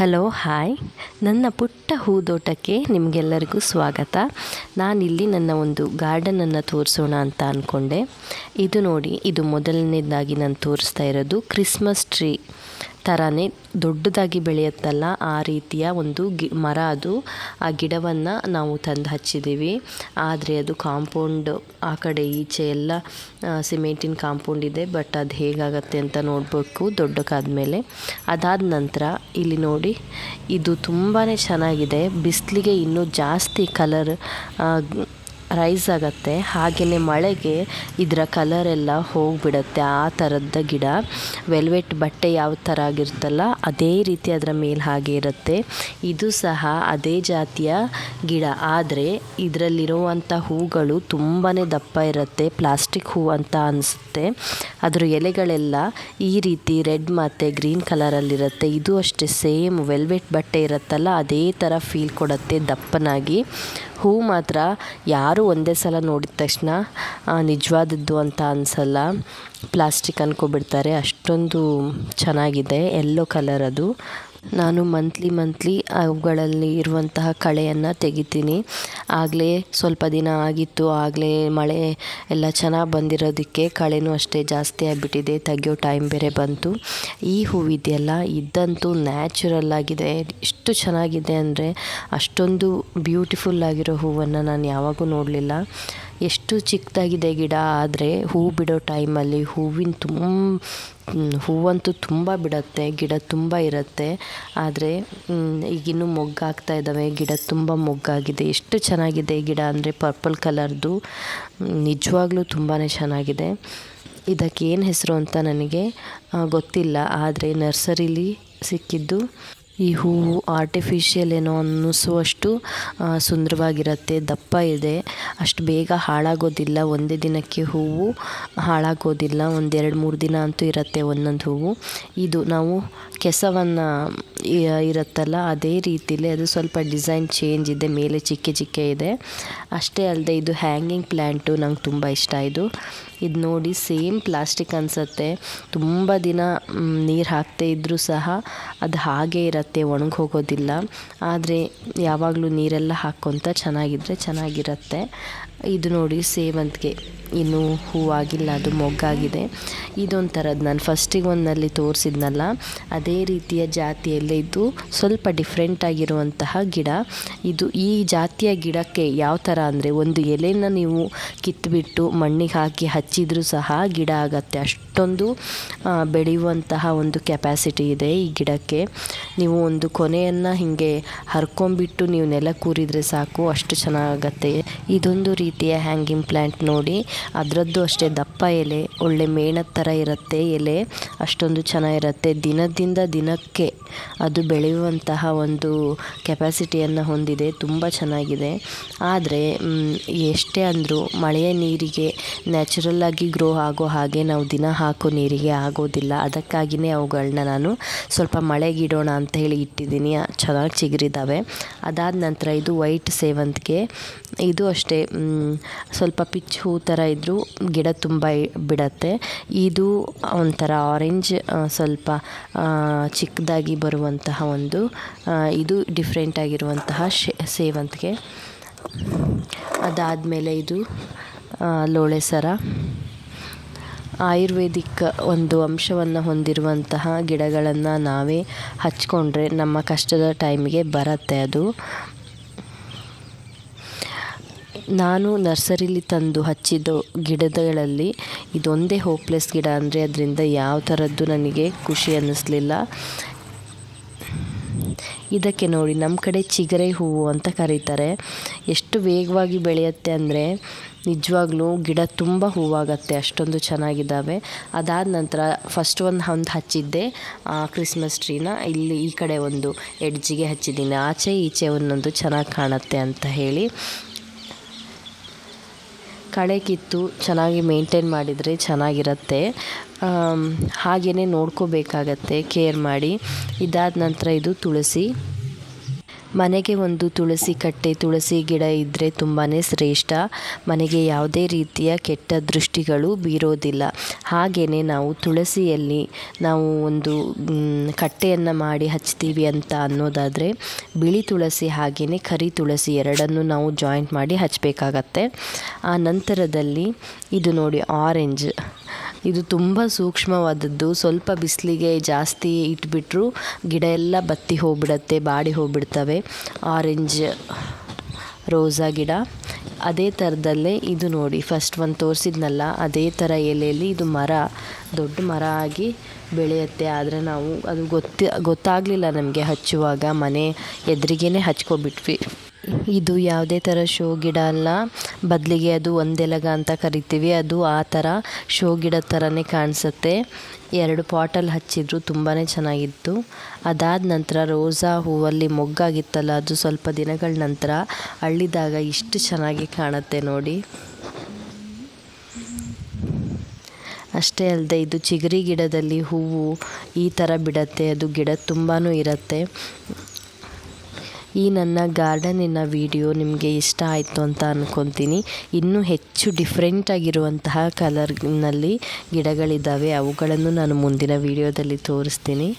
Hello, hi. ನನ್ನ ಪುಟ್ಟ ಹೂದೋಟಕ್ಕೆ ನಿಮಗೆಲ್ಲರಿಗೂ ಸ್ವಾಗತ. ನಾನಿಲ್ಲಿ ನನ್ನ ಒಂದು ಗಾರ್ಡನನ್ನು ತೋರಿಸೋಣ ಅಂತ ಅಂದ್ಕೊಂಡೆ ಇದು ನೋಡಿ, ಇದು ಮೊದಲನೇದಾಗಿ ನಾನು ತೋರಿಸ್ತಾ ಇರೋದು ಕ್ರಿಸ್ಮಸ್ ಟ್ರೀ. ಥರನೇ ದೊಡ್ಡದಾಗಿ ಬೆಳೆಯುತ್ತಲ್ಲ ಆ ರೀತಿಯ ಒಂದು ಗಿ, ಮರ ಅದು. ಆ ಗಿಡವನ್ನು ನಾವು ತಂದು ಹಚ್ಚಿದ್ದೀವಿ. ಆದರೆ ಅದು ಕಾಂಪೌಂಡ್, ಆ ಕಡೆ ಈಚೆ ಎಲ್ಲ ಸಿಮೆಂಟಿನ ಕಾಂಪೌಂಡ್ ಇದೆ. ಬಟ್ ಅದು ಹೇಗಾಗತ್ತೆ ಅಂತ ನೋಡಬೇಕು ದೊಡ್ಡಕ್ಕಾದ್ಮೇಲೆ. ಅದಾದ ನಂತರ ಇಲ್ಲಿ ನೋಡಿ, ಇದು ತುಂಬಾ ಚೆನ್ನಾಗಿದೆ. ಬಿಸಿಲಿಗೆ ಇನ್ನೂ ಜಾಸ್ತಿ ಕಲರ್ ರೈಸ್ ಆಗುತ್ತೆ. ಹಾಗೆಯೇ ಮಳೆಗೆ ಇದರ ಕಲರೆಲ್ಲ ಹೋಗಿಬಿಡತ್ತೆ. ಆ ಥರದ ಗಿಡ. ವೆಲ್ವೆಟ್ ಬಟ್ಟೆ ಯಾವ ಥರ ಆಗಿರುತ್ತಲ್ಲ ಅದೇ ರೀತಿ ಅದರ ಮೇಲೆ ಹಾಗೆ ಇರುತ್ತೆ. ಇದು ಸಹ ಅದೇ ಜಾತಿಯ ಗಿಡ. ಆದರೆ ಇದರಲ್ಲಿರುವಂಥ ಹೂಗಳು ತುಂಬಾ ದಪ್ಪ ಇರುತ್ತೆ, ಪ್ಲಾಸ್ಟಿಕ್ ಹೂ ಅಂತ ಅನಿಸುತ್ತೆ. ಅದರ ಎಲೆಗಳೆಲ್ಲ ಈ ರೀತಿ ರೆಡ್ ಮತ್ತು ಗ್ರೀನ್ ಕಲರಲ್ಲಿರುತ್ತೆ. ಇದು ಅಷ್ಟೇ ಸೇಮ್ ವೆಲ್ವೆಟ್ ಬಟ್ಟೆ ಇರುತ್ತಲ್ಲ, ಅದೇ ಥರ ಫೀಲ್ ಕೊಡುತ್ತೆ ದಪ್ಪನಾಗಿ. ಹೂ ಮಾತ್ರ ಯಾರು ಒಂದೇ ಸಲ ನೋಡಿದ ತಕ್ಷಣ ನಿಜವಾದದ್ದು ಅಂತ ಅನಿಸಲ್ಲ. ಪ್ಲಾಸ್ಟಿಕ್ ಅಂದ್ಕೊಬಿಡ್ತಾರೆ ಅಷ್ಟೊಂದು ಚೆನ್ನಾಗಿದೆ. ಎಲ್ಲೋ ಕಲರ್ ಅದು. ನಾನು ಮಂತ್ಲಿ ಮಂತ್ಲಿ ಅವುಗಳಲ್ಲಿ ಇರುವಂತಹ ಕಳೆಯನ್ನು ತೆಗಿತೀನಿ. ಆಗಲೇ ಸ್ವಲ್ಪ ದಿನ ಆಗಿತ್ತು, ಆಗಲೇ ಮಳೆ ಎಲ್ಲ ಚೆನ್ನಾಗಿ ಬಂದಿರೋದಕ್ಕೆ ಕಳೆನೂ ಅಷ್ಟೇ ಜಾಸ್ತಿ ಆಗಿಬಿಟ್ಟಿದೆ, ತೆಗಿಯೋ ಟೈಮ್ ಬೇರೆ ಬಂತು. ಈ ಹೂವಿದೆಯಲ್ಲ, ಇದ್ದಂತೂ ನ್ಯಾಚುರಲ್ ಆಗಿದೆ. ಎಷ್ಟು ಚೆನ್ನಾಗಿದೆ ಅಂದರೆ ಅಷ್ಟೊಂದು ಬ್ಯೂಟಿಫುಲ್ ಆಗಿರೋ ಹೂವನ್ನು ನಾನು ಯಾವಾಗೂ ನೋಡಲಿಲ್ಲ. ಎಷ್ಟು ಚಿಕ್ಕದಾಗಿದೆ ಗಿಡ, ಆದರೆ ಹೂ ಬಿಡೋ ಟೈಮಲ್ಲಿ ಹೂವಿನ ತುಂಬ ಹೂವಂತೂ ತುಂಬ ಬಿಡುತ್ತೆ, ಗಿಡ ತುಂಬ ಇರುತ್ತೆ. ಆದರೆ ಈಗಿನ್ನೂ ಮೊಗ್ಗಾಗ್ತಾ ಇದ್ದಾವೆ ಗಿಡ ತುಂಬ ಮೊಗ್ಗಾಗಿದೆ. ಎಷ್ಟು ಚೆನ್ನಾಗಿದೆ ಗಿಡ ಅಂದರೆ ಪರ್ಪಲ್ ಕಲರ್ದು ನಿಜವಾಗ್ಲೂ ತುಂಬಾ ಚೆನ್ನಾಗಿದೆ. ಇದಕ್ಕೆ ಏನು ಹೆಸರು ಅಂತ ನನಗೆ ಗೊತ್ತಿಲ್ಲ. ಆದರೆ ನರ್ಸರಿಲಿ ಸಿಕ್ಕಿದ್ದು ಈ ಹೂವು ಆರ್ಟಿಫಿಷಿಯಲ್ ಏನೋ ಅನ್ನಿಸುವಷ್ಟು ಸುಂದರವಾಗಿರುತ್ತೆ, ದಪ್ಪ ಇದೆ. ಅಷ್ಟು ಬೇಗ ಹಾಳಾಗೋದಿಲ್ಲ. ಒಂದೇ ದಿನಕ್ಕೆ ಹೂವು ಹಾಳಾಗೋದಿಲ್ಲ. ಒಂದೆರಡು ಮೂರು ದಿನ ಅಂತೂ ಇರುತ್ತೆ ಒಂದೊಂದು ಹೂವು. ಇದು ನಾವು ಕೆಸವನ್ನು ಇರುತ್ತಲ್ಲ, ಅದೇ ರೀತಿಲಿ ಅದು ಸ್ವಲ್ಪ ಡಿಸೈನ್ ಚೇಂಜ್ ಇದೆ, ಮೇಲೆ ಚಿಕ್ಕ ಚಿಕ್ಕ ಇದೆ. ಅಷ್ಟೇ ಅಲ್ಲದೆ ಇದು ಹ್ಯಾಂಗಿಂಗ್ ಪ್ಲ್ಯಾಂಟು ನಂಗೆ ತುಂಬ ಇಷ್ಟ ಇದು. ಇದು ನೋಡಿ ಸೇಮ್ ಪ್ಲಾಸ್ಟಿಕ್ ಅನಿಸುತ್ತೆ. ತುಂಬ ದಿನ ನೀರು ಹಾಕ್ತೇ ಇದ್ದರೂ ಸಹ ಅದು ಹಾಗೇ ಇರುತ್ತೆ. ಒಣಗಿ ಹೋಗೋದಿಲ್ಲ ಆದರೆ ಯಾವಾಗಲೂ ನೀರೆಲ್ಲ ಹಾಕ್ಕೊತ ಚೆನ್ನಾಗಿದ್ದರೆ ಚೆನ್ನಾಗಿರುತ್ತೆ. ಇದು ನೋಡಿ ಸೇವಂತಿಗೆ ಇನ್ನೂ ಹೂವಾಗಿಲ್ಲ, ಅದು ಮೊಗ್ಗಾಗಿದೆ. ಇದೊಂಥರದ್ದು ನಾನು ಫಸ್ಟಿಗೆ ಒಂದಲ್ಲಿ ತೋರಿಸಿದ್ನಲ್ಲ, ಅದೇ ರೀತಿಯ ಜಾತಿಯಲ್ಲೇ ಇದು ಸ್ವಲ್ಪ ಡಿಫ್ರೆಂಟ್ ಆಗಿರುವಂತಹ ಗಿಡ. ಇದು ಈ ಜಾತಿಯ ಗಿಡಕ್ಕೆ ಯಾವ ಥರ ಅಂದರೆ ಒಂದು ಎಲೆನ ನೀವು ಕಿತ್ತುಬಿಟ್ಟು ಮಣ್ಣಿಗೆ ಹಾಕಿ ಹಚ್ಚಿದ್ರೂ ಸಹ ಗಿಡ ಆಗತ್ತೆ. ಅಷ್ಟೊಂದು ಬೆಳೆಯುವಂತಹ ಒಂದು ಕೆಪ್ಯಾಸಿಟಿ ಇದೆ ಈ ಗಿಡಕ್ಕೆ. ನೀವು ಒಂದು ಕೊನೆಯನ್ನು ಹೀಗೆ ಹರ್ಕೊಂಬಿಟ್ಟು ನೀವು ನೆಲ ಕೂರಿದರೆ ಸಾಕು, ಅಷ್ಟು ಚೆನ್ನಾಗತ್ತೆ. ಇದೊಂದು ರೀತಿಯ ಹ್ಯಾಂಗಿಂಗ್ ಪ್ಲ್ಯಾಂಟ್ ನೋಡಿ. ಅದರದ್ದು ಅಷ್ಟೇ ದಪ್ಪ ಎಲೆ, ಒಳ್ಳೆ ಮೇಣದ ಥರ ಇರುತ್ತೆ ಎಲೆ, ಅಷ್ಟೊಂದು ಚೆನ್ನಾಗಿರುತ್ತೆ. ದಿನದಿಂದ ದಿನಕ್ಕೆ ಅದು ಬೆಳೆಯುವಂತಹ ಒಂದು ಕೆಪಾಸಿಟಿಯನ್ನು ಹೊಂದಿದೆ, ತುಂಬ ಚೆನ್ನಾಗಿದೆ. ಆದರೆ ಎಷ್ಟೇ ಅಂದರೂ ಮಳೆಯ ನೀರಿಗೆ ನ್ಯಾಚುರಲ್ಲಾಗಿ ಗ್ರೋ ಆಗೋ ಹಾಗೆ ನಾವು ದಿನ ಹಾಕೋ ನೀರಿಗೆ ಆಗೋದಿಲ್ಲ. ಅದಕ್ಕಾಗಿಯೇ ಅವುಗಳನ್ನ ನಾನು ಸ್ವಲ್ಪ ಮಳೆಗಿಡೋಣ ಅಂತ ಹೇಳಿ ಇಟ್ಟಿದ್ದೀನಿ. ಚೆನ್ನಾಗಿ ಚಿಗುರಿದ್ದಾವೆ ಅದಾದ ನಂತರ ಇದು ವೈಟ್ ಸೇವಂತಿಗೆ. ಇದು ಅಷ್ಟೇ ಸ್ವಲ್ಪ ಪಿಚ್ ಹೂ ಥರ ಇದ್ದರೂ ಗಿಡ ತುಂಬ ಬಿಡತ್ತೆ. ಇದು ಒಂಥರ ಆರೆಂಜ್ ಸ್ವಲ್ಪ ಚಿಕ್ಕದಾಗಿ ಬರುವಂತಹ ಒಂದು ಇದು ಡಿಫ್ರೆಂಟ್ ಆಗಿರುವಂತಹ ಶೇ, ಸೇವಂತಿಗೆ. ಅದಾದಮೇಲೆ ಇದು ಲೋಳೆ ಸರ. ಆಯುರ್ವೇದಿಕ್ ಒಂದು ಅಂಶವನ್ನು ಹೊಂದಿರುವಂತಹ ಗಿಡಗಳನ್ನು ನಾವೇ ಹಚ್ಕೊಂಡ್ರೆ ನಮ್ಮ ಕಷ್ಟದ ಟೈಮಿಗೆ ಬರುತ್ತೆ ಅದು. ನಾನು ನರ್ಸರಿಲಿ ತಂದು ಹಚ್ಚಿದ ಗಿಡಗಳಲ್ಲಿ ಇದೊಂದೇ ಹೋಪ್ಲೆಸ್ ಗಿಡ ಅಂದರೆ ಅದರಿಂದ ಯಾವ ಥರದ್ದು ನನಗೆ ಖುಷಿ ಅನ್ನಿಸ್ಲಿಲ್ಲ. ಇದಕ್ಕೆ ನೋಡಿ ನಮ್ಮ ಕಡೆ ಚಿಗರೆ ಹೂವು ಅಂತ ಕರೀತಾರೆ. ಎಷ್ಟು ವೇಗವಾಗಿ ಬೆಳೆಯುತ್ತೆ ಅಂದರೆ ನಿಜವಾಗ್ಲೂ ಗಿಡ ತುಂಬ ಹೂವಾಗತ್ತೆ, ಅಷ್ಟೊಂದು ಚೆನ್ನಾಗಿದ್ದಾವೆ. ಅದಾದ ನಂತರ ಫಸ್ಟ್ ಒಂದು ಒಂದು ಹಚ್ಚಿದ್ದೆ ಕ್ರಿಸ್ಮಸ್ ಟ್ರೀನ ಇಲ್ಲಿ ಈ ಕಡೆ ಒಂದು ಎಡ್ಜಿಗೆ ಹಚ್ಚಿದ್ದೀನಿ. ಆಚೆ ಈಚೆ ಒಂದೊಂದು ಚೆನ್ನಾಗಿ ಕಾಣುತ್ತೆ ಅಂತ ಹೇಳಿ. ಕಳೆ ಕಿತ್ತು ಚೆನ್ನಾಗಿ ಮೇಂಟೈನ್ ಮಾಡಿದರೆ ಚೆನ್ನಾಗಿರುತ್ತೆ. ಹಾಗೆಯೇ ನೋಡ್ಕೋಬೇಕಾಗತ್ತೆ ಕೇರ್ ಮಾಡಿ. ಇದಾದ ನಂತರ ಇದು ತುಳಸಿ. ಮನೆಗೆ ಒಂದು ತುಳಸಿ ಕಟ್ಟೆ, ತುಳಸಿ ಗಿಡ ಇದ್ದರೆ ತುಂಬಾ ಶ್ರೇಷ್ಠ. ಮನೆಗೆ ಯಾವುದೇ ರೀತಿಯ ಕೆಟ್ಟ ದೃಷ್ಟಿಗಳು ಬೀರೋದಿಲ್ಲ. ಹಾಗೆಯೇ ನಾವು ತುಳಸಿಯಲ್ಲಿ ನಾವು ಒಂದು ಕಟ್ಟೆಯನ್ನು ಮಾಡಿ ಹಚ್ತೀವಿ ಅಂತ ಅನ್ನೋದಾದರೆ ಬಿಳಿ ತುಳಸಿ ಹಾಗೆಯೇ ಕರಿ ತುಳಸಿ ಎರಡನ್ನು ನಾವು ಜಾಯಿಂಟ್ ಮಾಡಿ ಹಚ್ಚಬೇಕಾಗತ್ತೆ ಆ ನಂತರದಲ್ಲಿ ಇದು ನೋಡಿ ಆರೆಂಜ್ ಇದು ತುಂಬ ಸೂಕ್ಷ್ಮವಾದದ್ದು. ಸ್ವಲ್ಪ ಬಿಸಿಲಿಗೆ ಜಾಸ್ತಿ ಇಟ್ಬಿಟ್ರು ಗಿಡ ಎಲ್ಲ ಬತ್ತಿ ಹೋಗ್ಬಿಡತ್ತೆ, ಬಾಡಿ ಹೋಗ್ಬಿಡ್ತವೆ. ಆರೆಂಜ್ ರೋಸಾ ಗಿಡ. ಅದೇ ಥರದಲ್ಲೇ ಇದು ನೋಡಿ ಫಸ್ಟ್ ಒಂದು ತೋರಿಸಿದ್ನಲ್ಲ, ಅದೇ ಥರ ಎಲೆಯಲ್ಲಿ ಇದು ಮರ, ದೊಡ್ಡ ಮರ ಆಗಿ ಬೆಳೆಯುತ್ತೆ. ಆದರೆ ನಾವು ಅದು ಗೊತ್ತಿ, ಗೊತ್ತಾಗಲಿಲ್ಲ ನಮಗೆ ಹಚ್ಚುವಾಗ. ಮನೆ ಎದುರಿಗೇ ಹಚ್ಕೊಬಿಟ್ವಿ. ಇದು ಯಾವುದೇ ಥರ ಶೋ ಗಿಡ ಅಲ್ಲ. ಬದಲಿಗೆ ಅದು ಒಂದೆಲಗ ಅಂತ ಕರಿತೀವಿ. ಅದು ಆ ಥರ ಶೋ ಗಿಡದ ಥರನೇ ಕಾಣಿಸುತ್ತೆ. ಎರಡು ಪಾಟಲ್ಲಿ ಹಚ್ಚಿದ್ರು ತುಂಬಾ ಚೆನ್ನಾಗಿತ್ತು. ಅದಾದ ನಂತರ ರೋಸಾ ಹೂವಲ್ಲಿ ಮೊಗ್ಗಾಗಿತ್ತಲ್ಲ, ಅದು ಸ್ವಲ್ಪ ದಿನಗಳ ನಂತರ ಅಳ್ಳಿದಾಗ ಇಷ್ಟು ಚೆನ್ನಾಗಿ ಕಾಣುತ್ತೆ ನೋಡಿ. ಅಷ್ಟೇ ಅಲ್ಲದೆ ಇದು ಚಿಗರಿ ಗಿಡದಲ್ಲಿ ಹೂವು ಈ ಥರ ಬಿಡತ್ತೆ. ಅದು ಗಿಡ ತುಂಬಾ ಇರುತ್ತೆ. ಈ ನನ್ನ ಗಾರ್ಡನಿನ ವಿಡಿಯೋ ನಿಮಗೆ ಇಷ್ಟ ಆಯಿತು ಅಂತ ಅಂದ್ಕೊತೀನಿ ಇನ್ನೂ ಹೆಚ್ಚು ಡಿಫ್ರೆಂಟ್ ಆಗಿರುವಂತಹ ಕಲರ್ನಲ್ಲಿ ಗಿಡಗಳಿದ್ದಾವೆ. ಅವುಗಳನ್ನು ನಾನು ಮುಂದಿನ ವಿಡಿಯೋದಲ್ಲಿ ತೋರಿಸ್ತೀನಿ.